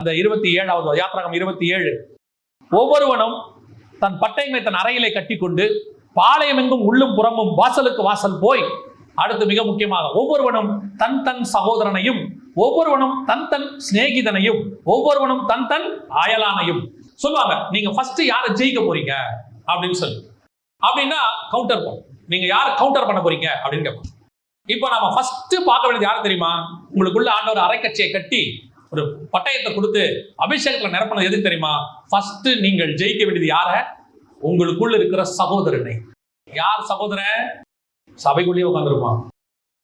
அந்த இருபத்தி ஏழாவது யாத்திராகம் இருபத்தி ஏழு. ஒவ்வொருவனும் தன் பட்டயங்களை தன் அறையிலே கட்டிக்கொண்டு பாளையம் எங்கும் உள்ளும் புறமும் வாசலுக்கு வாசல் போய் அடுத்து மிக முக்கியமாக ஒவ்வொருவனும் தன் தன் சகோதரனையும் ஒவ்வொருவனும் தன் தன் சிநேகிதனையும் ஒவ்வொருவனும் தன் தன் அயலானையும் சொல்லுவாங்க நீங்க ஃபர்ஸ்ட் யாரை ஜெயிக்க போறீங்க? அப்படின்னு சொல்லி. அப்படின்னா கவுண்டர் பண்ணும் நீங்க யார் கவுண்டர் பண்ண போறீங்க அப்படின்னு கேட்போம் இப்போ நம்ம ஃபர்ஸ்ட் பார்க்க வேண்டியது யார் தெரியுமா? உங்களுக்குள்ள ஆண்டவர் அரைக்கட்சியை கட்டி ஒரு பட்டயத்தை கொடுத்து அபிஷேகத்தில் நிரப்பணும் எதுக்கு தெரியுமா? ஃபர்ஸ்ட் நீங்கள் ஜெயிக்க வேண்டியது யார? உங்களுக்குள்ள இருக்கிற சகோதரனை. யார் சகோதரன்? சபைக்குள்ளேயே உட்காந்துருப்பான்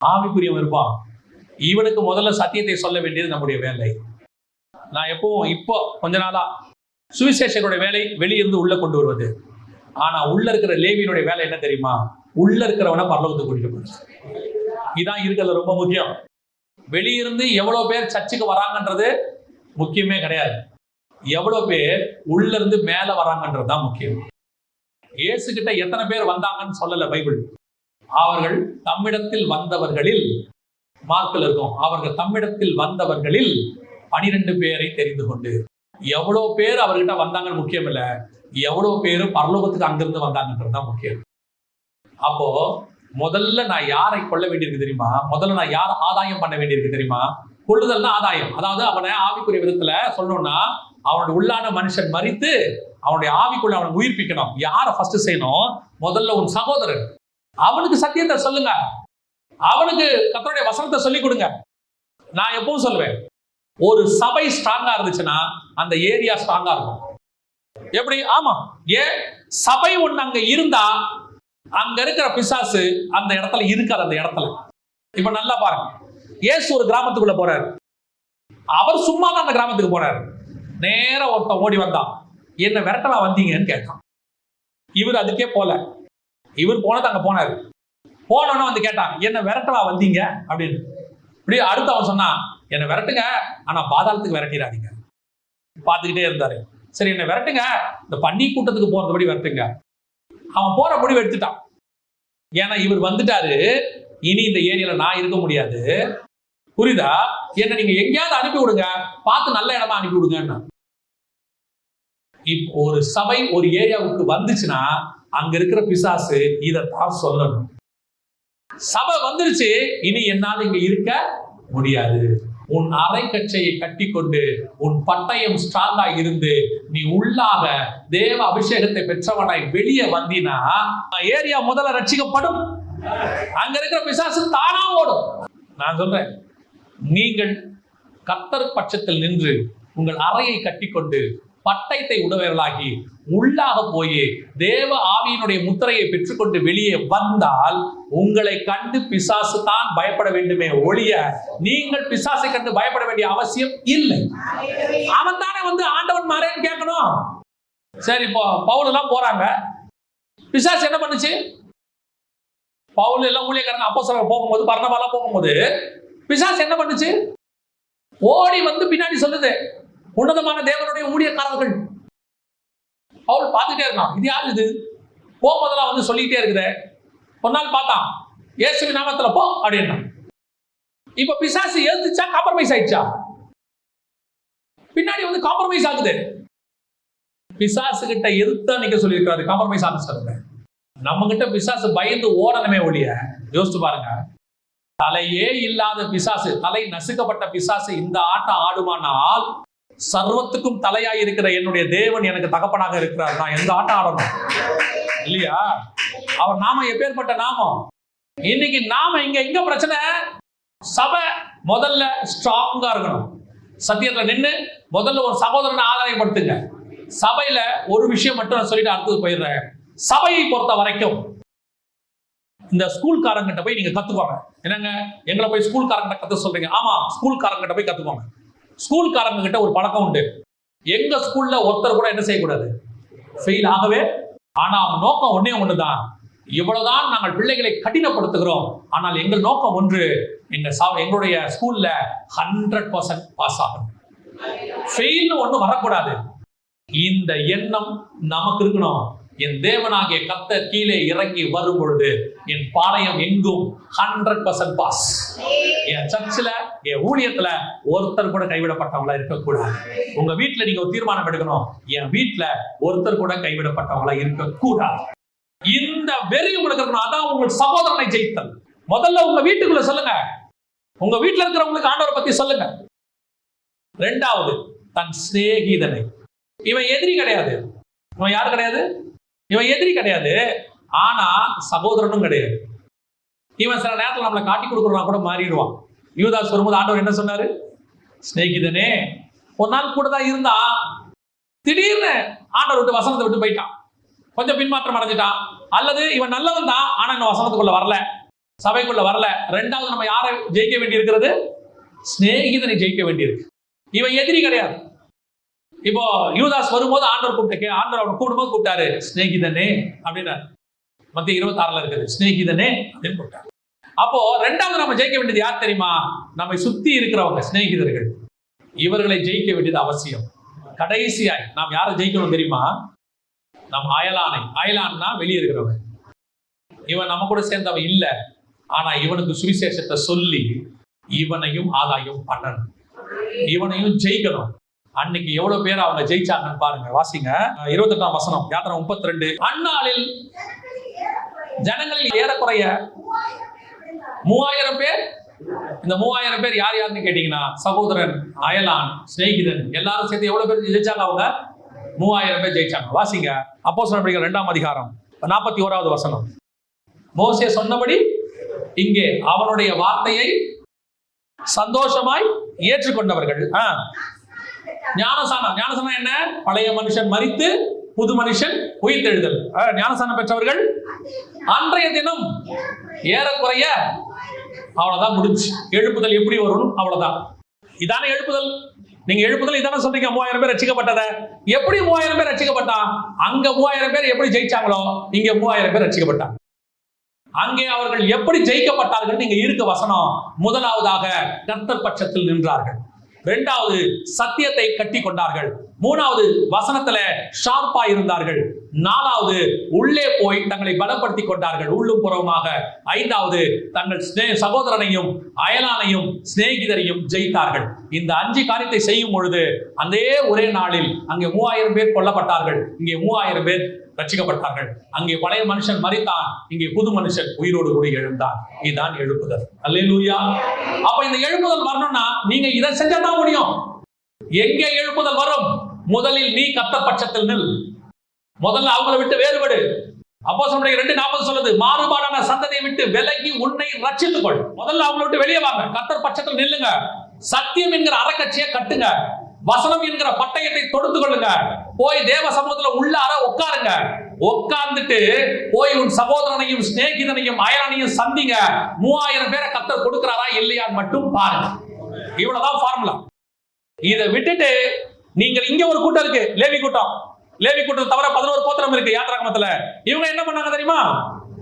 ஆவிக்குரியவன் இருப்பான். இவனுக்கு முதல்ல சத்தியத்தை சொல்ல வேண்டியது நம்முடைய வேலை. நான் எப்பவும் இப்போ கொஞ்ச நாளா சுவிசேஷனுடைய வேலை வெளியிருந்து உள்ள கொண்டு வருவது. ஆனா உள்ள இருக்கிற லேவியனுடைய வேலை என்ன தெரியுமா? உள்ள இருக்கிறவனை பரலோகத்துக்கு கூட்டிட்டு போறது இதான் இருக்கிறது ரொம்ப முக்கியம். வெளியிருந்து எவ்வளவு பேர் சர்ச்சுக்கு வராங்கன்றது முக்கியமே கிடையாது. எவ்வளவு பேர் உள்ள இருந்து மேல வராங்கன்றது தான் முக்கியம். இயேசு கிட்ட எத்தனை பேர் வந்தாங்கன்னு சொல்லல பைபிள். அவர்கள் தம்மிடத்தில் வந்தவர்களில் மார்க்கில் இருக்கும் அவர்கள் தம்மிடத்தில் வந்தவர்களில் பனிரெண்டு பேரை தெரிந்து கொண்டு. எவ்வளவு பேர் அவர்கிட்ட வந்தாங்கன்னு முக்கியம் இல்லை எவ்வளவு பேர் பரலோகத்துக்கு அங்கிருந்து வந்தாங்கன்றது தான் முக்கியம். அப்போ முதல்ல நான் யாரை கொள்ள வேண்டியிருக்கு தெரியுமா? முதல்ல நான் யார் ஆதாயம் பண்ண வேண்டியிருக்கு தெரியுமா? கொள்ளுதல்னா ஆதாயம். அதாவது அவனை ஆவிக்குரிய விதத்துல சொல்லணும்னா அவனோட உள்ளான மனுஷன் மறித்து அவனுடைய ஆவிக்குள்ள அவனை உயிர்ப்பிக்கணும். யாரை ஃபர்ஸ்ட் செய்யணும்? முதல்ல உன் சகோதரன் அவனுக்கு சத்தியத்தை சொல்லுங்க. அவனுக்கு கத்தருடைய வசனத்தை சொல்லி கொடுங்க. நான் எப்பவும் சொல்லுவேன் ஒரு சபை ஸ்ட்ராங்கா இருந்துச்சுன்னா அந்த ஏரியா ஸ்ட்ராங்கா இருக்கும். எப்படி? ஆமா. ஏன்? சபை ஒண்ணு அங்க இருந்தா அங்க இருக்கிற பிசாசு அந்த இடத்துல இருக்காது அந்த இடத்துல. இப்ப நல்லா பாருங்க. இயேசு ஒரு கிராமத்துக்குள்ள போறாரு. அவர் சும்மா தான் அந்த கிராமத்துக்கு போறாரு. நேரா ஒருத்தன் ஓடி வந்தான். என்ன விரட்டலா வந்தீங்கன்னு கேட்டான். இவர் அதுக்கே போல. இவர் போனது அங்க போனாரு. போனோன்னு வந்து கேட்டான் என்ன விரட்டலா வந்தீங்க? அப்படின்னு. இப்படி அடுத்து அவன் சொன்னான் என்ன விரட்டுங்க ஆனா பாதாளத்துக்கு விரட்டிடாதீங்க. பார்த்துக்கிட்டே இருந்தாரு. சரி என்ன விரட்டுங்க. இந்த பன்னி கூட்டத்துக்கு போறதுபடி விரட்டுங்க. அவன் போற முடிவு எடுத்துட்டான். ஏன்னா இவர் வந்துட்டாரு. இனி இந்த ஏரியால நான் இருக்க முடியாது. புரியுதா? என்ன நீங்க எங்கேயாவது அனுப்பி விடுங்க. பார்த்து நல்ல இடமா அனுப்பி விடுங்கன்னு. இப்போ ஒரு சபை ஒரு ஏரியாவுக்கு வந்துச்சுன்னா அங்க இருக்கிற பிசாசு இதைத்தான் சொல்லணும். சபை வந்துருச்சு. இனி என்னால் இங்க இருக்க முடியாது. உன் அரைக்கச்சையை கட்டிக்கொண்டு உன் பட்டயம் ஸ்ட்ராங்காக இருந்து நீ உள்ளாக தேவ அபிஷேகத்தை பெற்றவனாய் வெளியே வந்தினா ஏரியா முதல்ல ரட்சிக்கப்படும். அங்க இருக்கிற பிசாசு தானா ஓடும். நான் சொல்றேன் நீங்கள் கத்தர் பட்சத்தில் நின்று உங்கள் அறையை கட்டிக்கொண்டு பட்டயத்தை உடையவர்களாகி உள்ளாக போய் தேவ ஆவியினுடைய முத்திரையை பெற்றுக்கொண்டு வெளியே வந்தால் உங்களை கண்டு பிசாசு தான் பயப்பட வேண்டுமே ஒழிய நீங்கள் பிசாசை கண்டு பயப்பட வேண்டிய அவசியம் இல்லை. அவன் தானே வந்து ஆண்டவன் மாறேன்னு கேட்கணும். சரி இப்போ பவுல் எல்லாம் போறாங்க. பிசாசு என்ன பண்ணுச்சு? பவுல் எல்லாம் ஊழியக்காரங்க அப்போ போகும்போது பர்ணபாலாம் போகும்போது பிசாசு என்ன பண்ணுச்சு? ஓடி வந்து பின்னாடி சொல்லுது. உன்னதமான தேவனுடைய ஊழியக்காரர்கள் அவள் பார்த்துட்டே இருக்கான் இது யார் இது? போகும்போதெல்லாம் வந்து சொல்லிக்கிட்டே இருக்கிற. ஒரு நாள் பார்த்தான். இயேசுவி நாமத்தில் போ அப்படின்னா இப்ப பிசாசு எழுந்துச்சா காம்ப்ரமைஸ் ஆயிடுச்சா? பின்னாடி வந்து காம்ப்ரமைஸ் ஆகுது. பிசாசு கிட்ட எதிர்த்தா நீங்க சொல்லியிருக்காரு காம்ப்ரமைஸ் ஆக சொல்லுங்க நம்ம கிட்ட பிசாசு பயந்து ஓடணுமே ஒழிய யோசிச்சு பாருங்க. தலையே இல்லாத பிசாசு தலை நசுக்கப்பட்ட பிசாசு இந்த ஆட்டம் ஆடுமானால் சர்வத்துக்கும் தலையாய் இருக்கிற என்னுடைய தேவன் எனக்கு தகப்பனாக இருக்கிறார். நான் எந்த ஆட்டம் ஆடணும்? இல்லையா? அவர் நாம எப்பேற்பட்ட நாமம்? இன்னைக்கு நாம இங்க எங்க பிரச்சனை. சபை முதல்ல ஸ்ட்ராங்கா இருக்கணும். சத்தியத்துல நின்று முதல்ல ஒரு சகோதரனை ஆதாயப்படுத்துங்க. சபையில ஒரு விஷயம் மட்டும் நான் சொல்லிட்டு அடுத்தது போயிடுறேன். சபையை பொறுத்த வரைக்கும் இந்த ஸ்கூல்காரங்கிட்ட போய் நீங்க கத்துக்கோங்க. என்னங்க? எங்களை போய் ஸ்கூல்காரங்கிட்ட கத்து சொல்றீங்க. ஆமா ஸ்கூல்காரங்கிட்ட போய் கத்துக்கோங்க. ஸ்கூல்காரங்க கிட்ட ஒரு பழக்கம் உண்டு. எங்க ஸ்கூல்ல ஒருத்தர் கூட என்ன செய்யக்கூடாது? ஃபெயில் ஆகவே ஆனா அவங்க நோக்கம் ஒன்னே ஒண்ணுதான். இவ்வளவுதான் நாங்கள் பிள்ளைகளை கடினப்படுத்துகிறோம். ஆனால் எங்கள் நோக்கம் ஒன்று எங்க சா- எங்களுடைய ஸ்கூல்ல ஹண்ட்ரட் பர்சன்ட் பாஸ் ஆகணும். ஃபெயில்னு ஒண்ணு வரக்கூடாது. இந்த எண்ணம் நமக்கு இருக்கணும். என் தேவனாகிய கத்த கீழே இறங்கி வரும் பொழுது என் பாளையம் எங்கும் ஹண்ட்ரட் பர்சன்ட் பாஸ் என் சர்ச்சில் என் ஊழியத்துல ஒருத்தர் கூட கைவிடப்பட்டவங்களா இருக்கக்கூடாது. உங்க வீட்டுல நீங்க ஒரு தீர்மானம் எடுக்கணும். என் வீட்டுல ஒருத்தர் கூட கைவிடப்பட்டவங்களா இருக்கக்கூடாது. இந்த வெறி உங்களுக்கு இருக்கணும். அதான் உங்கள் சகோதரனை ஜெயித்தல். முதல்ல உங்க வீட்டுக்குள்ள சொல்லுங்க. உங்க வீட்டுல இருக்கிறவங்களுக்கு ஆண்டவரை பத்தி சொல்லுங்க. ரெண்டாவது தன் சிநேகிதனை. இவன் எதிரி கிடையாது. இவன் யாரு கிடையாது? இவன் எதிரி கிடையாது. ஆனா சகோதரனும் கிடையாது. இவன் சில நேரத்தில் நம்மளை காட்டி கொடுக்குறா கூட மாறிடுவான். யூதாஸ் வரும்போது ஆண்டவர் என்ன சொன்னாரு? சிநேகிதனே ஒரு நாள் கூட தான் இருந்தான் திடீர்னு ஆண்டவர் விட்டு வசனத்தை விட்டு போயிட்டான். கொஞ்சம் பின்மாற்றம் அடைஞ்சிட்டான். அல்லது இவன் நல்லவன் தான் ஆனா இந்த வசனத்துக்குள்ள வரல. சபைக்குள்ள வரல. ரெண்டாவது நம்ம யாரை ஜெயிக்க வேண்டியிருக்கிறது? சிநேகிதனை ஜெயிக்க வேண்டியிருக்கு. இவன் எதிரி கிடையாது. இப்போ யூதாஸ் வரும்போது ஆண்டவர் கூப்பிட்டு ஆண்டவர் அவன் கூப்பிடும்போது கூப்பிட்டாரு. சிநேகிதனே அப்படின்னாரு மத்திய இருபத்தி ஆறுல இருக்குது. சிநேகிதனே அப்படின்னு கூப்பிட்டாரு. அப்போ ரெண்டாவது நம்ம ஜெயிக்க வேண்டியது யார் தெரியுமா? நம்மை சுத்தி இருக்கிறவங்க சிநேகிதர்கள். இவர்களை ஜெயிக்க வேண்டியது அவசியம். கடைசியாய் நாம் யாரை ஜெயிக்கணும் தெரியுமா? நம் அயலானை. அயலான்னா வெளியே இருக்கிறவன். இவன் நம்ம கூட சேர்ந்தவன் இல்ல. ஆனா இவனுக்கு சுவிசேஷத்தை சொல்லி இவனையும் ஆதாயம் பண்ணணும். இவனையும் ஜெயிக்கணும். அன்னைக்கு எவ்வளவு பேர் அவங்க ஜெயிச்சாங்கன்னு பாருங்க வாசிங்க. இருபத்தெட்டாம் வசனம் யாத்திரை முப்பத்தி ரெண்டு அந்நாளில் ஜனங்களில் ஏறக்குறைய மூவாயிரம் பேர்? இந்த மூவாயிரம் பேர் யார் யாருன்னு கேட்டீங்கன்னா சகோதரன் அயலான் சிநேகிதன் எல்லாரும் சேர்த்து எவ்வளவு பேர் ஜெயிச்சாங்க அவங்க? மூவாயிரம் பேர் ஜெயிச்சாங்க. வாசிங்க. அப்போ சொன்ன ரெண்டாம் அதிகாரம் நாற்பத்தி ஓராவது வசனம். மோசே சொன்னபடி இங்கே அவனுடைய வார்த்தையை சந்தோஷமாய் ஏற்றுக்கொண்டவர்கள். ஞானசானம். ஞானசானம் என்ன? பழைய மனுஷன் மறித்து புது மனுஷன் உயிர்த்தெழுதல். ஆ, ஞானசானம் பெற்றவர்கள் அன்றைய தினம் ஏறக்குறைய அவ்வளவுதான் முடிஞ்சு. எழுப்புதல் எப்படி வரும் அவ்வளவுதான். இதானே எழுப்புதல். நீங்க எழுப்புதல் இதானே சொல்றீங்க. மூவாயிரம் பேர் ரசிக்கப்பட்டத. எப்படி மூவாயிரம் பேர் ரசிக்கப்பட்டான் அங்க மூவாயிரம் பேர் எப்படி ஜெயிச்சாங்களோ இங்க மூவாயிரம் பேர் ரசிக்கப்பட்டாங்க. அங்கே அவர்கள் எப்படி ஜெயிக்கப்பட்டார்கள் நீங்க இருக்க வசனம். முதலாவதாக கர்த்தர் பட்சத்தில் நின்றார்கள். இரண்டாவது சத்தியத்தை கட்டி கொண்டார்கள். மூணாவது வசனத்துல ஷார்ப்பா இருந்தார்கள். நாலாவது உள்ளே போய் தங்களை பலப்படுத்தி கொண்டார்கள். உள்ளும் புறவுமாக ஐந்தாவது தங்கள் சகோதரனையும் அயலானையும் சிநேகிதரையும் ஜெயித்தார்கள். இந்த அஞ்சு காரியத்தை செய்யும் பொழுது அந்த ஒரே நாளில் அங்கே மூவாயிரம் பேர் கொல்லப்பட்டார்கள். இங்கே மூவாயிரம் பேர் ரட்சிக்கப்பட்டார்கள். அங்கே பழைய மனுஷன் மறித்தான் இங்கே புது மனுஷன் உயிரோடு கூட எழுந்தான். இதுதான் எழுப்புதல். அல்லேலூயா. அப்ப இந்த எழுப்புதல் வரணும்னா நீங்க இதை செஞ்சாதான் முடியும். எங்கே எழுப்புதல் வரும்? முதலில் நீ கத்த பட்சத்தில் நில். முதல்ல அவங்களை விட்டு வேறுபடு. அப்போ சொல்ற ரெண்டு நாற்பது சொல்லுது மாறுபாடான சந்ததியை விட்டு விலகி உன்னை ரட்சித்துக் கொள் முதல்ல அவங்களை விட்டு வெளியே வாங்க. கத்தர் பட்சத்தில் நில்லுங்க. சத்தியம் என்கிற அறக்கட்சியை கட்டுங்க. வசனம் என்கிற பட்டயத்தை தொடுத்து கொள்ளுங்க. போய் தேவ சமூகத்துல உள்ளார உட்காருங்க. உட்கார்ந்துட்டு போய் உன் சகோதரனையும் சிநேகிதனையும் அயலனையும் சந்திங்க. மூவாயிரம் பேரை கத்தர் கொடுக்கிறாரா இல்லையான்னு மட்டும் பாருங்க. இவ்வளவுதான் ஃபார்முலா இதை விட்டுட்டு நீங்கள் இங்க ஒரு கூட்டம் இருக்கு. லேவி கூட்டம். லேவி கூட்டம் தவிர பதினோரு கோத்திரம் இருக்கு யாத்ராகமத்துல. இவங்க என்ன பண்ணாங்க தெரியுமா?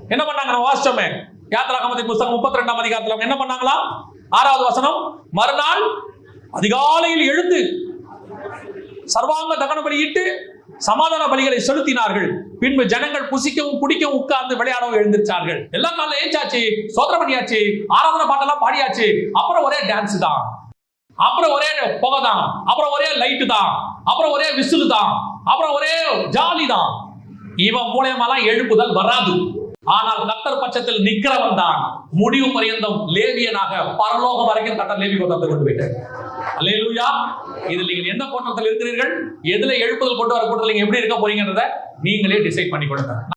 என்ன பண்ணாங்க? நம்ம வாசிச்சோமே. யாத்ராகமத்தின் புஸ்தகம் முப்பத்தி ரெண்டாம் அதிகாரத்துல என்ன பண்ணாங்களா? ஆறாவது வசனம் மறுநாள் அதிகாலையில் எழுந்து சர்வாங்க தகன பலியிட்டு சமாதான பலிகளை செலுத்தினார்கள். பின்பு ஜனங்கள் புசிக்கவும் குடிக்கவும் உட்கார்ந்து விளையாடவும் எழுந்திருச்சார்கள். எல்லா காலையில ஏஞ்சாச்சு சோதனை பண்ணியாச்சு ஆராதனை பாட்டெல்லாம் பாடியாச்சு. அப்புறம் ஒரே டான்ஸ் தான். அப்புறம் ஒரே புகை தான். அப்புறம் ஒரே லைட்டு தான். அப்புறம் ஒரே விசிலு தான். அப்புறம் ஒரே ஜாலி தான். இவன் மூலியமாலாம் எழுப்புதல் வராது. ஆனால் கத்தர் பட்சத்தில் நிக்கிறவன் தான். முடிவு பரியந்தம் லேவியனாக பரலோகம் வரைக்கும் கத்தர் லேவி கோட்டத்தை கொண்டு போயிட்டார். அல்லேலூயா இதில் நீங்கள் எந்த கோட்டத்தில் இருக்கிறீர்கள்? எதுல எழுப்புதல் கொண்டு வர கூட்டத்தில் நீங்கள் எப்படி இருக்க போறீங்கன்றத நீங்களே டிசைட் பண்ணி கொடுங்க